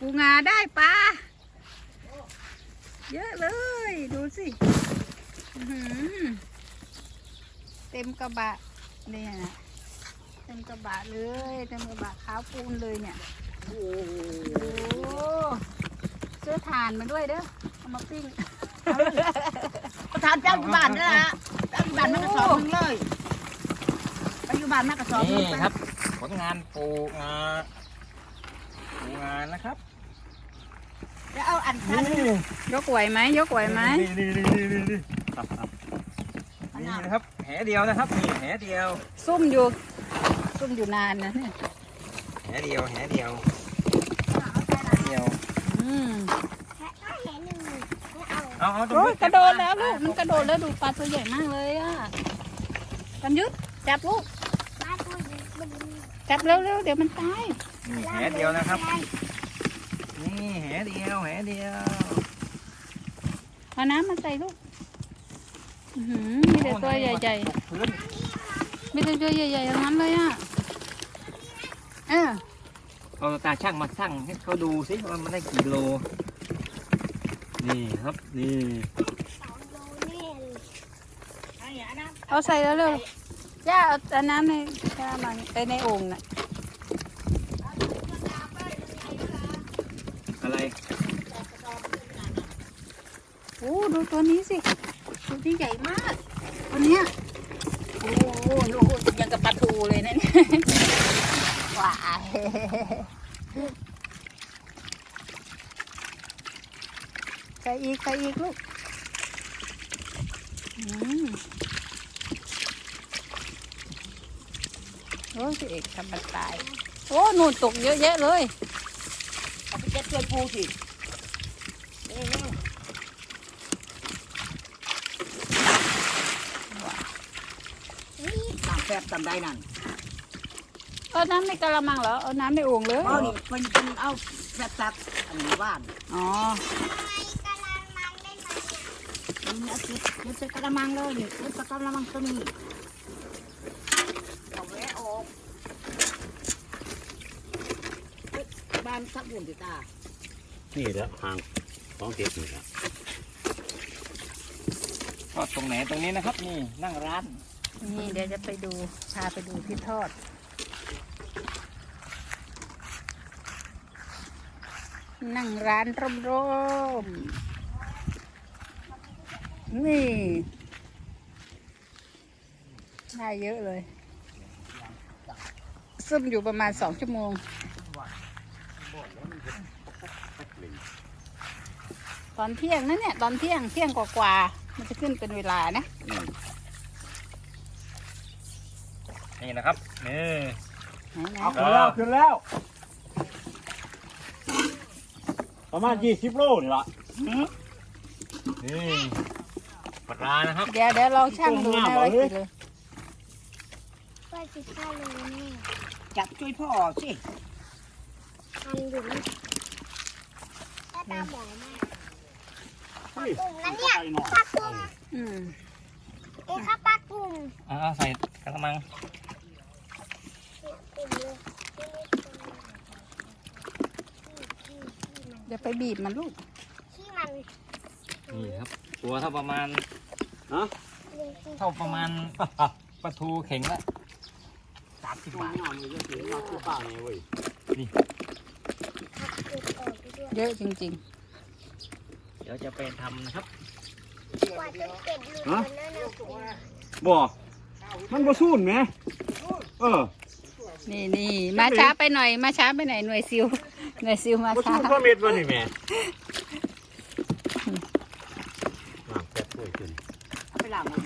ปูงาได้ปลาเยอะเลย ดูสิเต็มกระบะเนี่ยนะเต็มกระบะเลย เต็มกระบะขาวปูนเลยเนี่ยโอ้เสื้อถ่านมาด้วยเด้อเอามาปิ้งประธานเจ้าอยู่บ้านนี่ละเจ้าอยู่บ้านมากระสอบนึงเลยไปอยู่บ้านมากระสอบนึนี่ครับ ผลงานปูงาปูงา นะครับแล้วเอาอันท่านยกไหวไหมยกไหวไหมนี่นี่นี่นี่นี่นี่นี่นะครับแหเดียวนะครับนี่แหเดียว ซุ่มอยู่ ซุ่มอยู่นานนะเนี่ยแหเดียวแหเดียวแหเดียวอืมเอาเอาตรงโอ้ยนี้กระโดดแล้วลูกมันกระโดดแล้วดูปลาตัวใหญ่มากเลยอะกันยุทธจับลูกจับเร็วๆเดี๋ยวมันตายนี่แหเดียวนะครับ นี่แหเดียวแหเดียว เอาน้ำมาใส่ลูกอื้อหือมีแต่ตัวใหญ่ตกพื้นๆมีแต่ตัวใหญ่ๆทั้งนั้นเลยอะ เออ เอาตาช่างมาช่างให้เขาดูสิว่ามันได้กี่โล นี่ครับนี่เอาใส่แล้วเร็วย่าเอาเอาน้ำในกระมังไปในโอ่งน่ะ อะไร โอ้ ดูตัวนี้สิตัวนี้ใหญ่มากตัวเนี้ยโอ้โหดูยังกับปลาทูเลยนะเนี่ยว้ายใส่อีกใส่อีกลูกอืมโอ้ยพี่เอกทำมันตาย โอ้หนูนตกเยอะแยะเลย เอาไปเจ็ดช่วยปูสินี่นี่ ตามแฟบตามได้นั่นเอาน้ำในกระมังเหรอ เอาน้ำในโอ่งเลย เอานี่มันเป็นเอาแฟบตักอันนี้บ้านอ๋อมันเอาเก็บเก็บใส่กระมังเลยนี่เก็บใส่กระมังตัวนี้เอาแวะออกเฮ้ยบ้านสักบุญติตา นี่แหละห่างของเก็บนี่แหละก็ตรงไหนตรงนี้นะครับ นี่นั่งร้าน นี่เดี๋ยวจะไปดูพาไปดูที่ทอด นั่งร้านร่มร่มๆนี่ได้เยอะเลยซึมอยู่ประมาณสองชั่วโมงตอนเที่ยงนั่นเนี่ย ตอนเที่ยงเที่ยงกว่าๆมันจะขึ้นเป็นเวลานะ นี่นะครับนี่ไหนๆเอาขึ้นแล้วขึ้นแล้ว ประมาณยี่สิบโลนี่ละนี่ปลานะครับเดี๋ยวเดี๋ยวลองช่างดูนะว่ากี่โลไปสิข้าวเลยแม่จับช่วยพ่อสิทันอยู่นะถ้าตาหมอมากปลากุ่มนั่นเนี่ยปลากุ่มอืมเอ้ค่ะปลากุ่มเอาเอาใส่กระมัง กุ่มเลย เดี๋ยวไปบีบมันลูกขี้มันนี่ครับ ตัวเท่าประมาณฮะเท่าประมาณ ปลาทูเข่งละสามสิบบาทงามเลยจะถึงมาคือป้าเนี่ยเว้ยผักเก็บออกไปด้วยเยอะจริงเดี๋ยวจะไปทำนะครับ กว่าจะเก็บหลุดมันนั่นนะบ่มันบ่สู้นไหมเออ ๆ นี่นี่มาช้าไปหน่อย มาช้าไปหน่อยหน่วยซิล หน่วยซิลมาบ่ช้าสู้นก็เม็ดวะนี่แม่น้ำแป๊บด้วยขึ้นเอาไปล้างมือ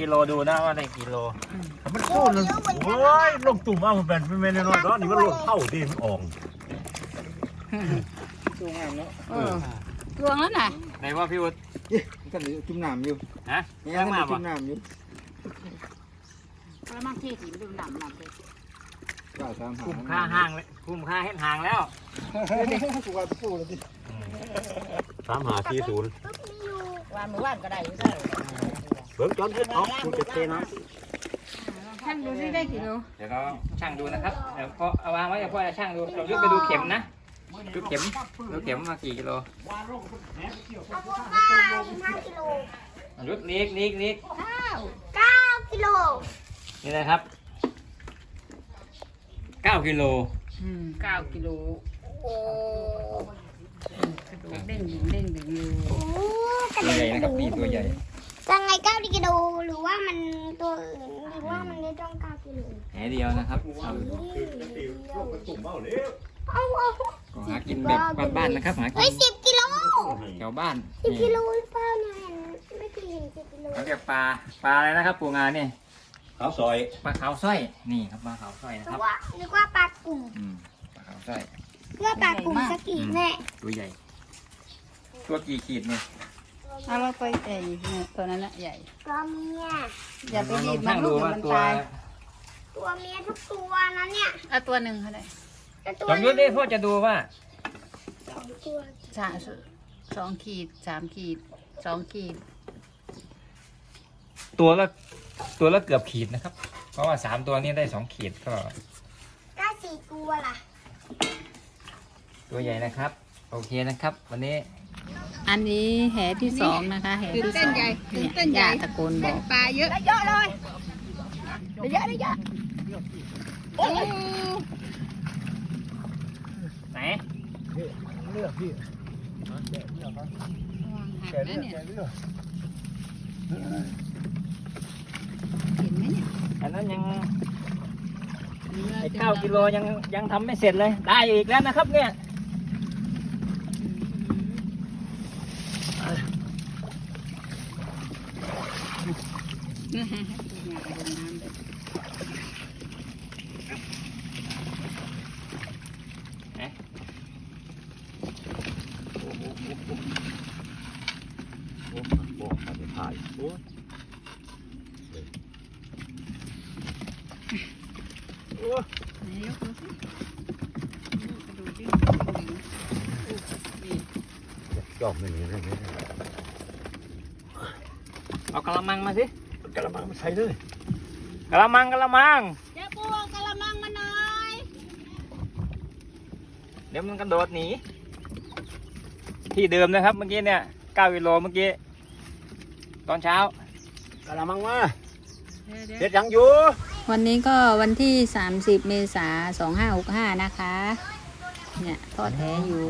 กิโลดูนะว่าได้กิโล มันสู้นโอ้ยลงตุ่มเอามันเป็นเป็นแม่น้อยๆเนาะนี่มันลงเข้าดิมันอ่องดูงามเนาะเออลวงแล้วน่ะไหนว่าพี่วุฒิท่านจุ่มน้ำอยู่ฮะนี่ยังท่านมาจุ่ปะมน้ำอยู่ กระมังเทสีมันดูดำดำเลยเก้าสามคุ้มค่าห้างเลยคุ้มค่าเห็นห่างแล้วกูว่าปูเลยดิสามหาสี่ศูนย์ปุ๊บมีอยู่วานมือว่านก็ได้อยู่ได้เบิ่งจอนเฮ็ดเอาคุณจะเทน้ให้ช่างดูสิได้กี่โลเดี๋ยวเราช่างดูนะครับเดี๋ยวพอเอาวางไว้เดี๋ยวพ่อจะช่างดูเรายุบไปดูเข็มนะดูเข็มดูเข็มมากี่กิโลเอาพวกป้าสิบห้ากิโลยุดลีกลีกลีกเก้ากิโล นี่นะครับเก้ากิโลอืมเก้ากิโลโอ้กระดูกเด้งดึงเด้งดึงอยู่โอ้กระตัวดูใหญ่กนะครับนี่ตัวใหญ่ยังไงเก้ากิโลหรือว่ามันตัวอื่นหรือว่ามันไม่ต้องเก้ากิโลแหเดียวนะครับเอาตุ่มเอาเลยเอาเอาก็หากินแบบบ้านๆนะครับหาเฮ้กิยนสิบกิโลแถวบ้านสิบนี่กิโลหรือเปล่าเนี่ยเห็นไม่เคยเห็นสิบกิโลเขาเรียกปลาปลาอะไรนะครับปูงาเนี่ย ขาวซอยปลาขาวสร้อยนี่ครับปลาขาวสร้อยนะนึครักบว่านึกว่าปลากลุ่มอืมปลาขาวสร้อย เพื่อปลากลุ่มสักกี่แม่ตัวใหญ่ ตัวกี่ขีดเนี่ยเอาเราไปเอ้ยเนี่ยตัวนั้นน่ะใหญ่ ตัวเมียอย่าไปหยิบลมัอนงลูดูกเดี๋ยวว่ามันตัวตายตัวเมียทุกตัวนะเนี่ยเอาตัวหนึ่งเขาได้แต่ตัวจอมยุทธนี่พ่อจะดูว่าสองตัวสามสองขีดสามขีดสองขีด ตัวละ ตัวละเกือบขีดนะครับ เพราะว่าสามตัวนี้ได้สองขีดก็ ได้สี่ตัวล่ะ ตัวใหญ่นะครับ โอเคนะครับ วันนี้ อันนี้แหที่สองนะคะแหที่สองเนี่ยย่าตะโกนบอก ปลาเยอะเยอะเลยได้เยอะได้เยอะไหนเลือกพี่หักแกนะเลือกเนี่ยแกเลือก เห็นไหมเนี่ยอันนั้นยังไอ้เก้ากิโลยังยังทำไม่เสร็จเลย ได้อีกแล้วนะครับ เนี่ยโอ้โหอาจจะถ่ายโอ้โอ้ ไหนยกดูสิกระดูกดิ้นนี่ จอบไม่มีเลยเอากระมังมาสิกระมังมาใส่เลยกระมังกระมังเจ้าปูกระมังมาหน่อย เดี๋ยวมันกระโดดหนีที่เดิมนะครับเมื่อกี้เนี่ยเก้ากิโลเมื่อกี้ ตอนเช้ากระมังมาเดี๋ยวเด็ดยังอยู่ วันนี้ก็วันที่ 30 เมษายน2565 นะคะ เนี่ยทอดแหอยู่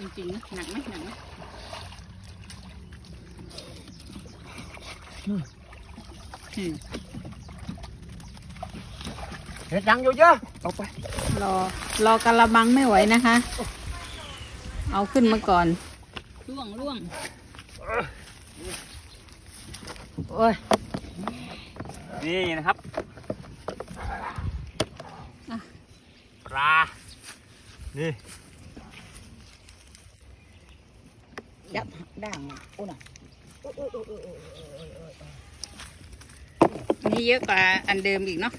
จริงๆหนักไหมหนักไหมเด็ดยังอยู่เยอะเอาไป รอ รอกระมังไม่ไหวนะคะ เอาขึ้นมาก่อนล่วงล่วงโอ้ย นี่นะครับอะปลา นี่ ยับด่างอะโอ้น่ะนี่เยอะกว่าอันเดิมอีกเนาะ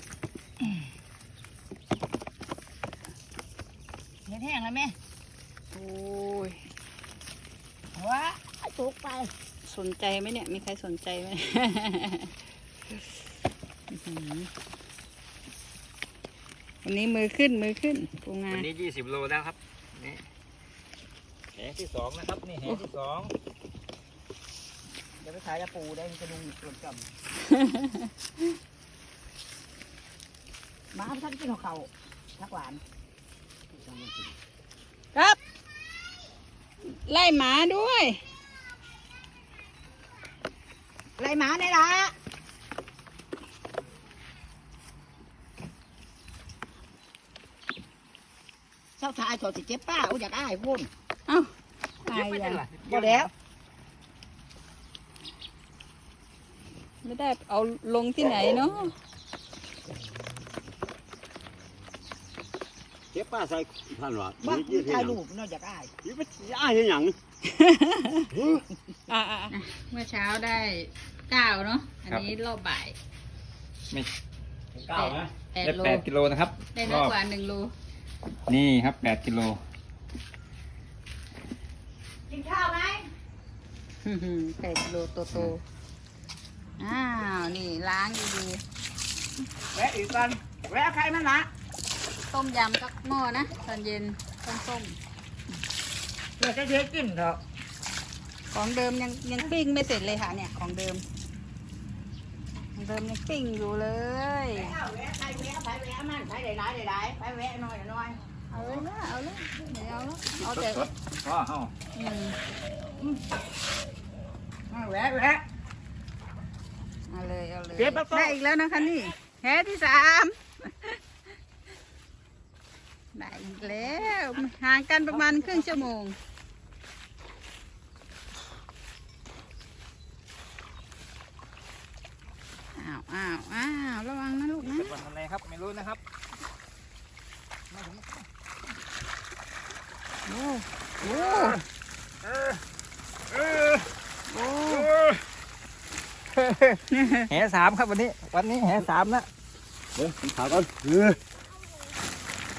เห็นแห้งแล้วแม่โอ้ยว้าสุกไป สนใจไหมเนี่ย มีใครสนใจไหมอื้อหือวันนี้มือขึ้นมือขึ้นปูงาวันนี้ยี่สิบโลแล้วครับนี่ แหที่สองนะครับ นี่แหที่สองเดี๋ยวไปขายยาปูได้มันจะดุงส่วนจำมาท่านกินของเขาทักหวาน ครับ ไล่หมาด้วยไรหมาได้ละเช้าทายถอดสิเจ็บป้าอุอยากอ้ายพุ่น เอ้าตายไม่ยัได้งหรอบ่แล้ว ไม่ได้เอาลงที่ไหนเนาะเก็บป้าใส่ท่านวะบ้ายืดถ่ายให้หรูยังปเนาะอยากอ้ายยืดไปอ้ายให้หยังอ่าเมื่อเช้าได้เก้าเนาะ อันนี้รอบบ่ายเก้านะแปดได้โล แปดกิโลนะครับได้น้อยกว่าหนึ่งโล นี่ครับแปดกิโล กินข้าวไหมอื้อหือแปดกิโลโตโตอ้าว นี่ล้างดีแวะอีกก่อนแวะใครมันละๆต้มยำก็หม้อนะ ตอนเย็นต้มส้มเดี๋ยวจะเทกินเถอะของเดิมยังยังปิ้งไม่เสร็จเลยค่ะเนี่ยของเดิมของเดิมยังปิ้งอยู่เลยเอาแวะใครแวะไปแวะมันไปได้หลายได้หลายไปแวะหน่อยหน่อย เอาเลยนะเอาเลยเดี๋ยวเอาแล้วเอาแต่พ่อเฮาอืมเอาแวะแวะเอาเลยเอาเลยเก็บแล้วก็ ได้อีกแล้วนะคะนี่แหที่สามได้อีกแล้วห่างกันประมาณครึ่งชั่วโมงอ้าวอ้าวอ้าวระวังนะลูกนะ เป็นวันอะไรครับ ไม่รู้นะครับ โอ้โหโอ้แหสามครับวันนี้ วันนี้แหสามนะเฮ้ยสีขาวก่อนเออ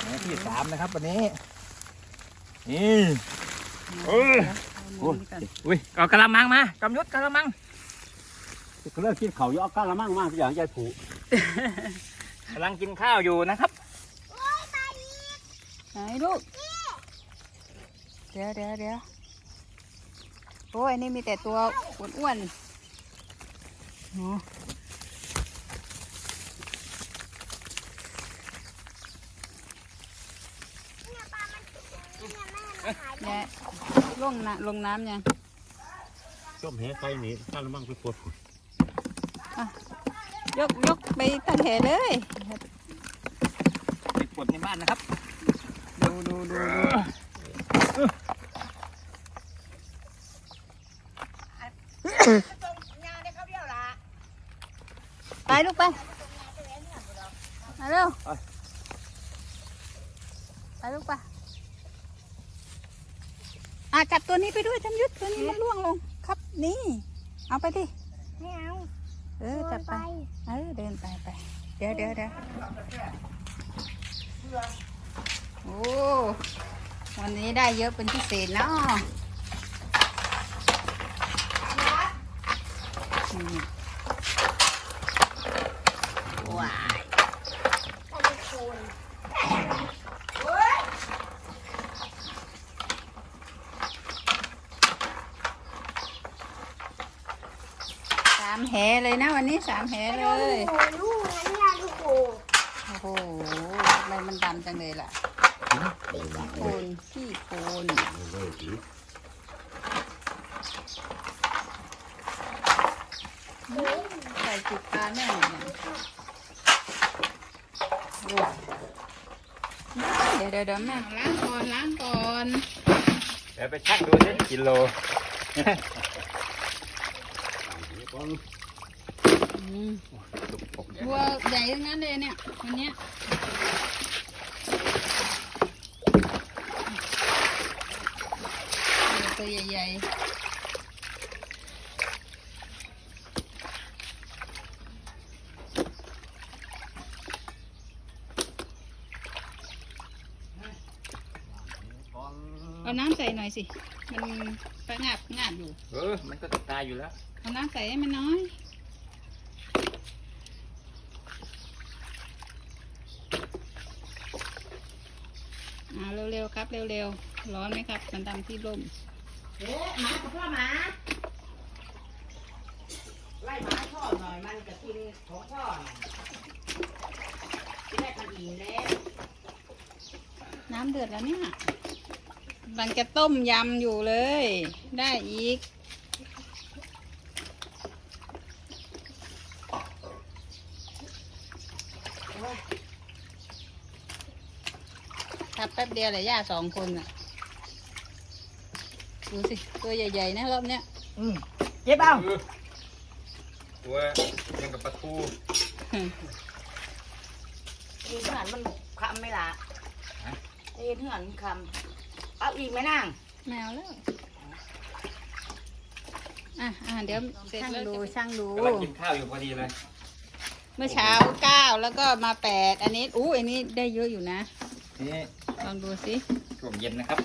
แหที่สามนะครับวันนี้ นี่เออโอ้ยอุ้ยเอากระมังมากำยุดกระมังเขาเลิกกินเขาวอยเอาก้านละมั่งมากทุกอย่างยายผูกำลังกินข้าวอยู่นะครับ ไหนลูก เดี๋ยวเดี๋ยวเดี๋ยวโอ้ยนี่มีแต่ตัวอ้วนๆโอ้เนี่ยลงน้ำลงน้ำยังต้มแหใส่นี่ก้านละมั่งไปปวดผูยกยกไปตั้งแหเลย ไปกดในบ้านนะครับ ดูดูดูไปลูกไปมาเร็วไปลูกไปอะจับตัวนี้ไปด้วยทำยุทธตัวนี้มันล่วงลงครับนี่ เอาไปดิไม่เอาเออจับไป เออเดินไปไป เดี๋ยวเดี๋ยวเดี๋ยว โอ้ วันนี้ได้เยอะเป็นพิเศษเนาะอืมว้ายเอาไปโคนสามแหเลยนะวันนี้สามแหเลยโอ้ลูกนะเนี่ยลูกโป่งโอ้โหทำไมมันดำจังเลยล่ะ โคนขี้โคนใส่จุดปลาแน่นอนเดี๋ยวเดี๋ยวเดี๋ยวแม่ล้างก่อนล้างก่อนเดี๋ยวไปชั่งดูสิกิโลวัวใหญ่ทั้งนั้นเลยเนี่ยวันเนี้ ตัวใหญ่ๆ เอาน้ำใส่หน่อยสิ มันประงาบงาบอยู่ เออ มันก็จะตายอยู่แล้ว เอาน้ำใส่ให้มันน้อยอ่าเร็วๆครับ เร็วๆ ร้อนไหมครับ มันตามที่ร่ม เอ๊ะหมากับพ่อหมาไล่หมาพ่อหน่อยมันจะกินของพ่อหน่อยที่แรกมันอิ่มแล้วน้ำเดือดแล้วเนี่ยกำลังจะต้มยำอยู่เลย ได้อีกครับแป๊บเดียวเลยย่าสองคนอะ ดูสิ ตัวใหญ่ๆนะรอบเนี้ยอืมเจ็บเอาตัวยังกับปลาทูอีเหือนมันคำไหม่ละอีเหือนคำเอาอีกไหมนางแมวแล้ว อะอะเดี๋ยวช่างดูช่างดู กำลังกินข้าวอยู่พอดีเลย เมื่อเช้าเก้าแล้วก็มาแปดอันนี้อู้อันนี้ได้เยอะอยู่นะนี่ลองดูสิช่วงเย็นนะครับ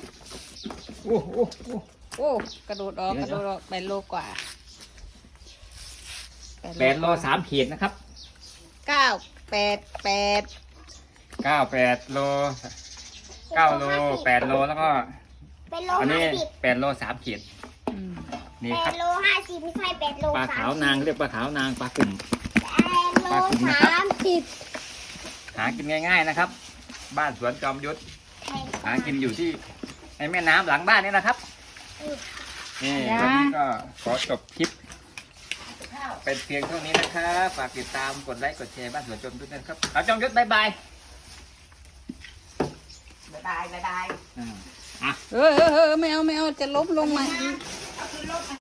โอ้โอ้โอ้โอ้กระโดดออกเดี๋กยวระโดดออกแปดโลกว่าแปดโลสามขีดนะครับเก้าแปดแปดเก้าแปดโลเก้าโลแปดโลแล้วก็เป็นโลอันห้านี้สิบแปดโลสามขีดอืมนี่แปครัดบโลห้าสิบไม่ใช่แปดโลปลาสาขามวนางเรียกปลาขาวนางปลากลุ่มแปดโลสามสิบหากินง่าย ๆนะครับ บ้านสวนจอมยุทธหากินอยู่ที่ ในแม่น้ำหลังบ้านนี่นะครับนี่วันนี้ก็ขอจบคลิป เป็นเพียงเท่านี้นะครับฝากติดตามกดไลค์กดแชร์บ้านสวนจอมยุทธนะครับเอาจอมยุทธบายบายบ๊ายบายบ๊ายบาย อ่าเออเออเออไม่เอาไม่เอาจะล้มลงมา